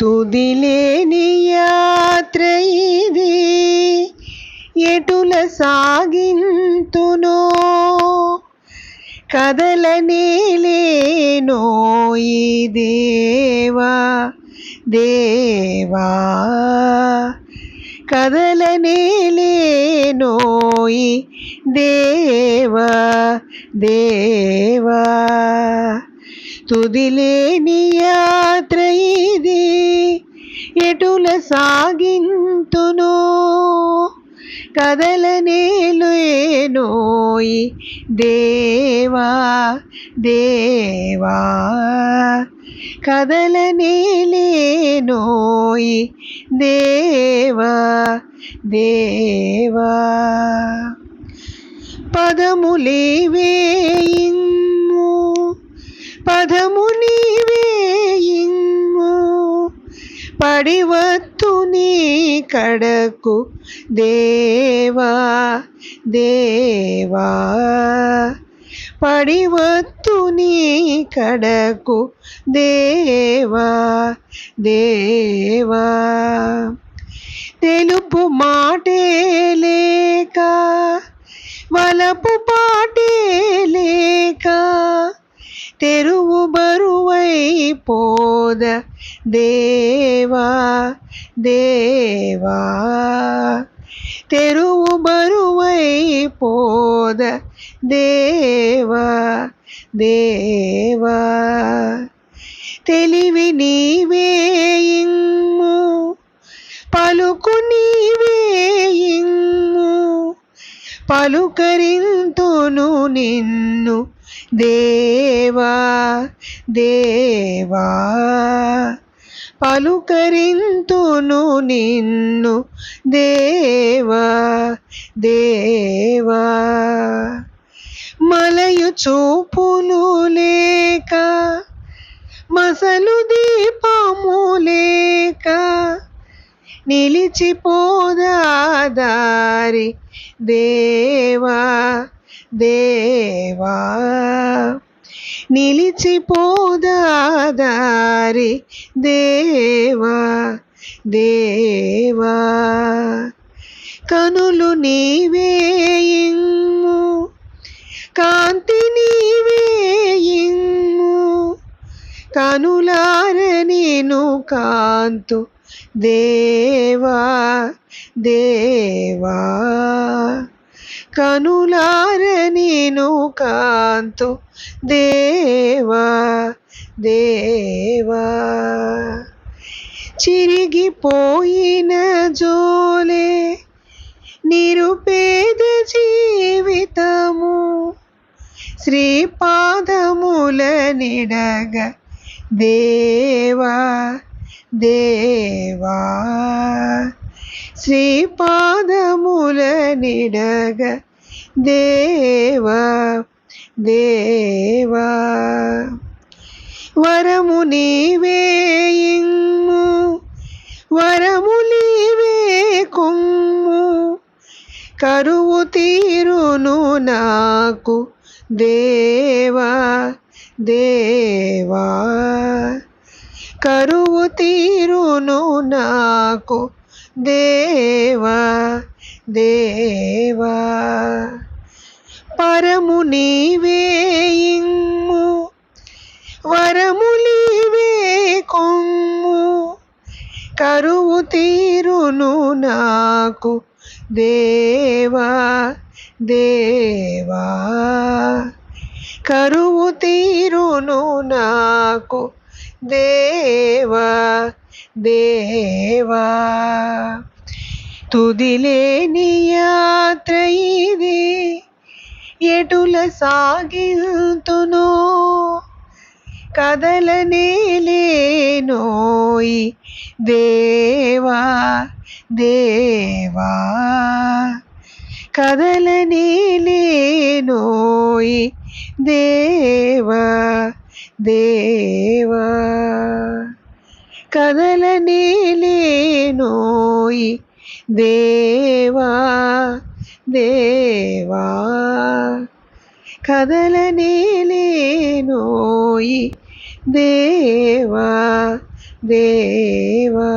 తుదిలేని యాత్ర ఇది. ఎటుల సాగింతునో? కదలనేలేనో ఈ దేవా? దేవా? కదలనేలేనోయి దేవా? దేవా? తుదిలేని యాత్ర ఇది. ఎటుల సాగింతునో కదలనేలేనోయి దేవా దేవా? కదలనేలేనోయి దేవా దేవా? పదములేవేయిమ్ము పదము పడివత్తు నీ కడకు. దేవా దేవా పడివత్తు నీ కడకు. దేవా దేవా తెలుపు మాటే లేక వలపు పాటే లేక తెరు బరువై పోద దేవా దేవా తెరువు బరువై పోద దేవా దేవా తెలివి నీవే ఇమ్ము పలుకు నీవే ఇమ్ము పలుకరింతును నిన్ను దేవా దేవా పలుకరింతును నిన్ను దేవా దేవా. మలయు చూపులు లేక మసలు దీపము లేక నిలిచిపోదాదారి దేవా. దేవా నిలిచిపోదారి దేవా దేవా. కనులు నీవే కాంతి నీవే ఇమ్ము. కనులార నేను కాంతు దేవా దేవా. కనులార నేను కాంతు. దేవా దేవా. చిరిగిపోయిన జోలే నిరుపేద జీవితము. శ్రీపాదముల నిడగ దేవా దేవా. శ్రీపాదముల నిడగ దేవా దేవా వరము నీవే వరము నీవే కొమ్ము. కరువు తీరును నాకు దేవా దేవా. కరువు తీరును నాకు. దేవా దేవా. పరము నీవే వరములీవే కొమ్ము. కరువు తీరును నాకు. దేవా దేవా. కరువు తీరును నాకు. దేవా దేవా. తుదిలేని యాత్ర ఇది ఎటుల సాగిల్తునో కదలనేలేనోయి దేవా దేవా. కదలనేలేనోయి దేవా. దేవా కదలనేలేనోయి దేవా దేవా కదలనేలేనోయి దేవా దేవా.